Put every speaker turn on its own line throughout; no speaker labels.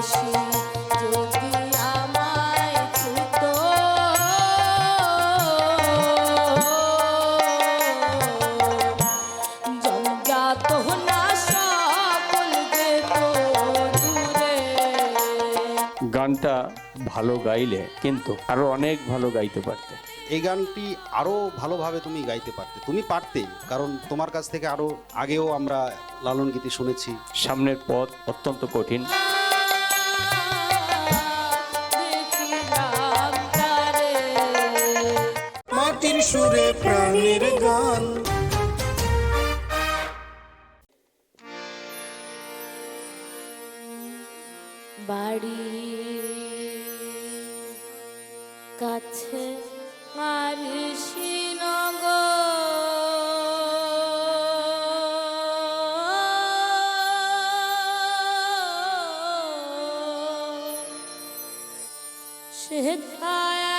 গানটা ভালো গাইলে কিন্তু আরও অনেক ভালো গাইতে পারতে।
এই গানটি আরও ভালোভাবে তুমি গাইতে পারতে। তুমি পারতেই কারণ তোমার কাছ থেকে আরও আগেও আমরা লালন গীতি শুনেছি।
সামনের পথ অত্যন্ত কঠিন।
সুরে প্রাণের গান।
বাড়ি কাছে আর সেথায়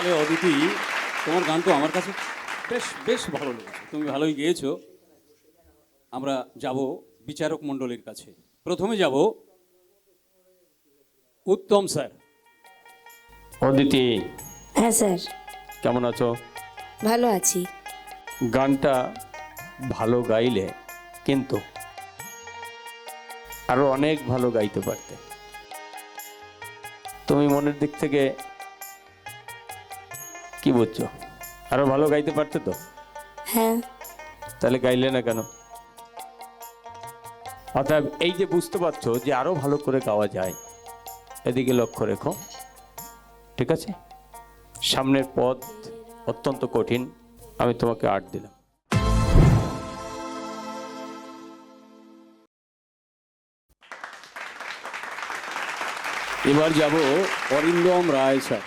তাহলে অদিতি তোমার গান তো আমার কাছে বেশ বেশ ভালো লেগেছে। তুমি ভালোই গেয়েছো। আমরা যাব বিচারক মণ্ডলীর কাছে। প্রথমে যাব উত্তম স্যার।
অদিতি।
হ্যাঁ স্যার।
কেমন আছো?
ভালো আছি।
গানটা ভালো গাইলে কিন্তু আরও অনেক ভালো গাইতে পারতে। তুমি মনের দিক থেকে কি বুঝছ আরও ভালো গাইতে পারতে তো?
হ্যাঁ।
তাহলে গাইলে না কেন? অর্থাৎ এই যে বুঝতে পারছ যে আরও ভালো করে গাওয়া যায় এদিকে লক্ষ্য রেখো। ঠিক আছে? সামনের পথ অত্যন্ত কঠিন আমি তোমাকে আট দিলাম।
এবার যাব অরিন্দম রায় স্যার।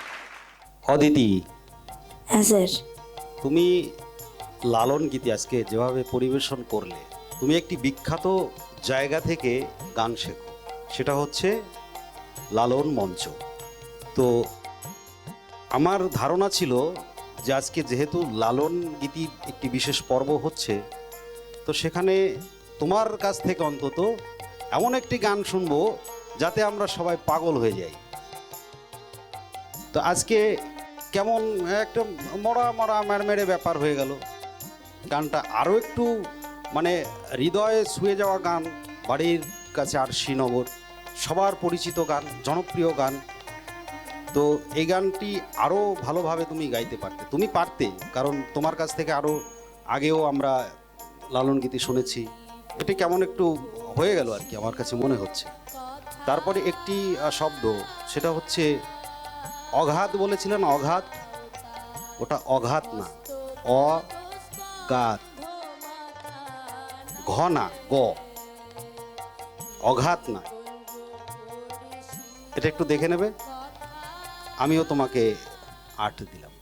অদিতি
হ্যাঁ স্যার।
তুমি লালন গীতি আজকে যেভাবে পরিবেশন করলে, তুমি একটি বিখ্যাত জায়গা থেকে গান শেখো। সেটা হচ্ছে লালন মঞ্চ। তো আমার ধারণা ছিল যে আজকে যেহেতু লালন গীতি একটি বিশেষ পর্ব হচ্ছে, তো সেখানে তোমার কাছ থেকে অন্তত এমন একটি গান শুনব যাতে আমরা সবাই পাগল হয়ে যাই। তো আজকে কেমন, একটা মরা মরা মেড়মেড়ে ব্যাপার হয়ে গেল। গানটা আরও একটু মানে হৃদয়ে শুয়ে যাওয়া গান, বাড়ির কাছে আর শ্রীনগর সবার পরিচিত গান, জনপ্রিয় গান। তো এই গানটি আরও ভালোভাবে তুমি গাইতে পারতে। তুমি পারতে, কারণ তোমার কাছ থেকে আরও আগেও আমরা লালন গীতি শুনেছি। এটি কেমন একটু হয়ে গেল আর কি, আমার কাছে মনে হচ্ছে। তারপরে একটি শব্দ, সেটা হচ্ছে অঘাত বলেছিলেন, অঘাত? ওটা অঘাত না, অঘাত। ঘ না, গ। অঘাত না। এটা একটু দেখে নেবে? আমিও তোমাকে আট দিলাম।